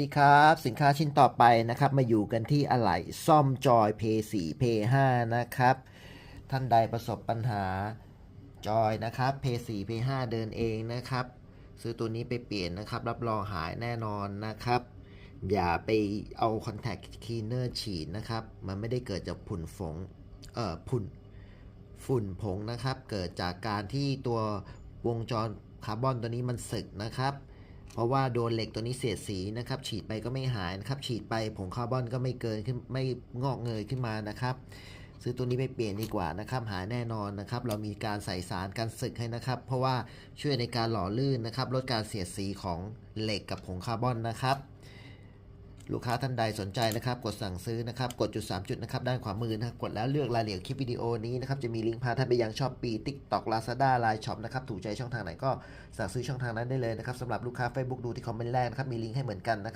ดีครับ สินค้าชิ้นต่อไปนะครับ มาอยู่กันที่อะไหล่ซ่อมจอย P4 P5 นะครับ ท่านใดประสบปัญหาจอยนะครับ P4 P5 เดินเองนะครับ ซื้อตัวนี้ไปเปลี่ยนนะครับ รับรองหายแน่นอนนะครับ อย่าไปเอาคอนแทคคลีเนอร์ฉีดนะครับ มันไม่ได้เกิดจากผุ่นฝงเอ่อผุ่นฝุ่นผงนะครับ เกิดจากการที่ตัววงจรคาร์บอนตัวนี้มันสึกนะครับ เพราะว่าโดนเหล็กตัวนี้เสียดสีนะครับ ฉีดไปก็ไม่หายนะครับ ฉีดไปผงคาร์บอนก็ไม่เกินขึ้นไม่งอกเงยขึ้นมานะครับ ซื้อตัวนี้ไปเปลี่ยนดีกว่านะครับ หาแน่นอนนะครับ เรามีการใส่สารกันสึกให้นะครับ เพราะว่าช่วยในการหล่อลื่นนะครับ ลดการเสียดสีของเหล็กกับผงคาร์บอนนะครับ ลูกค้าท่านใดสนใจนะครับ กดสั่งซื้อนะครับ กดจุด 3 จุดนะครับด้านขวามือนะครับกดแล้วเลือกรายละเอียดคลิปวิดีโอนี้นะครับจะมีลิงก์พาท่านไปยังช้อปปี้ทิกตอกลาซาด้าไลน์ช็อปนะครับถูกใจช่องทางไหนก็สั่งซื้อช่องทางนั้นได้เลยนะครับสำหรับลูกค้า Facebook ดูที่คอมเมนต์แรกนะครับมีลิงก์ให้เหมือนกันนะครับ